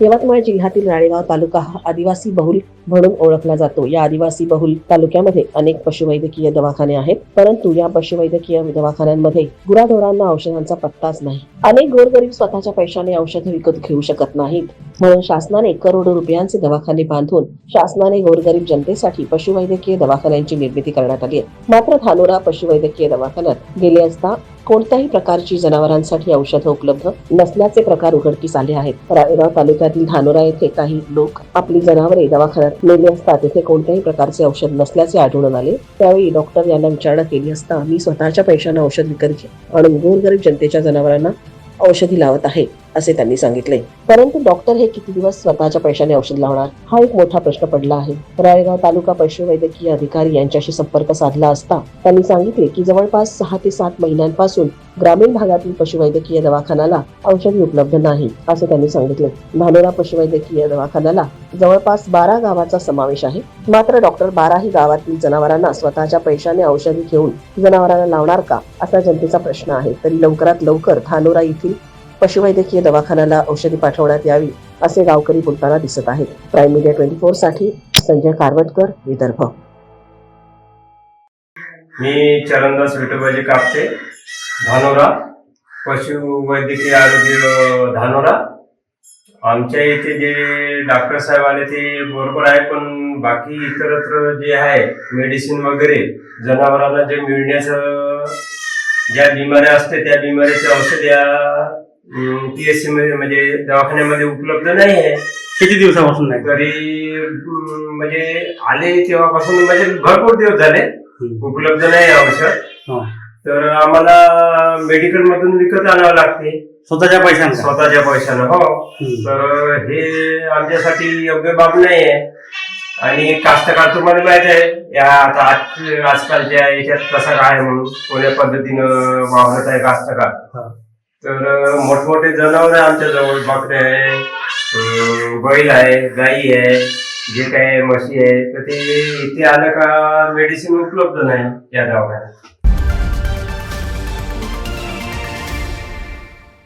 यवतमाळ जिल्ह्यातील राळेगाव तालुका हा आदिवासी बहुल म्हणून ओळखला जातो. या आदिवासी बहुल तालुक्यामध्ये अनेक पशुवैद्यकीय दवाखाने आहेत परंतु या पशुवैद्यकीय दवाखान्यांमध्ये गुराढोरांना औषधांचा पत्ताच नाही. अनेक गोरगरीब स्वतःच्या पैशाने औषधं विकत घेऊ शकत नाहीत. म्हणून शासनाने करोडो रुपयांचे दवाखाने बांधून शासनाने गोरगरीब जनतेसाठी पशुवैद्यकीय दवाखान्यांची निर्मिती करण्यात आली आहे. मात्र धानोरा पशुवैद्यकीय दवाखान्यात गेले असता कोणत्याही प्रकारची जनावरांसाठी औषधं उपलब्ध नसल्याचे प्रकार उघडकीस आले आहेत. रायगाव तालुक्यातील धानोरा येथे काही लोक आपली जनावरे दवाखान्यात नेली असता तेथे कोणत्याही प्रकारचे औषध नसल्याचे आढळून आले. त्यावेळी डॉक्टर यांना विचारणा केली असता मी स्वतःच्या पैशाने औषध विकत घे आणि गोरगरीब जनतेच्या जनावरांना औषधी लावत आहे. असे त्यांनी सांगितले. परंतु डॉक्टर हे किती दिवस स्वतःच्या पैशाने औषध लावणार? हा एक मोठा प्रश्न पडला आहे. राळेगाव तालुका पशुवैद्यकीय अधिकारी यांच्याशी संपर्क साधला असता त्यांनी सांगितले की जवळपास सहा ते सात महिन्यांपासून ग्रामीण भागातील पशुवैद्यकीय दवाखान्याला औषधी उपलब्ध नाही असे त्यांनी सांगितले. धानोरा पशुवैद्यकीय दवाखान्याला जवळपास बारा गावाचा समावेश आहे. मात्र डॉक्टर बाराही गावातील जनावरांना स्वतःच्या पैशाने औषधी घेऊन जनावरांना लावणार का असा जनतेचा प्रश्न आहे. तरी लवकरात लवकर धानोरा येथील पशुवैद्यकीय दवाखान्याला औषधी पाठवण्यात यावी असे गावकरी बोलताना दिसत आहेत. प्राईम मीडिया ट्वेंटी फोरसाठी संजय कारवटकर विदर्भ. मी चरणदास विठोबाजी कापते धानोरा पशुवैद्यकीय आरोग्य धानोरा. आमच्या इथे जे डॉक्टर साहेब आले ते बरोबर आहे पण बाकी इतरत्र जे आहे मेडिसिन वगैरे जनावरांना जे मिळण्याचं ज्या बिमाऱ्या असते त्या बिमारीचे औषध या पी एस सी मध्ये म्हणजे दवाखान्यामध्ये उपलब्ध नाही आहे. किती दिवसापासून नाही? तरी अं, म्हणजे आले तेव्हापासून म्हणजे भरपूर दिवस झाले. उपलब्ध नाही औषध. हा. तर आम्हाला मेडिकल मधून विकत आणावं लागते. स्वतःच्या पैशांचा स्वतःच्या पैशानं हो. तर हे आमच्यासाठी योग्य बाब नाही आहे. आणि कास्तकार तुम्हाला माहीत आहे या आता आज आजकालच्या याच्यात कसा काय म्हणून. कोण्या पद्धतीनं वावरत आहे कास्तकार? हा. तर मोठमोठे जनावर आहे आमच्या जवळ बकरे आहे बैल आहे गाई आहे जे काय म्हशी आहे तर ते इथे आलं का मेडिसिन उपलब्ध नाही या दवाखान्यात.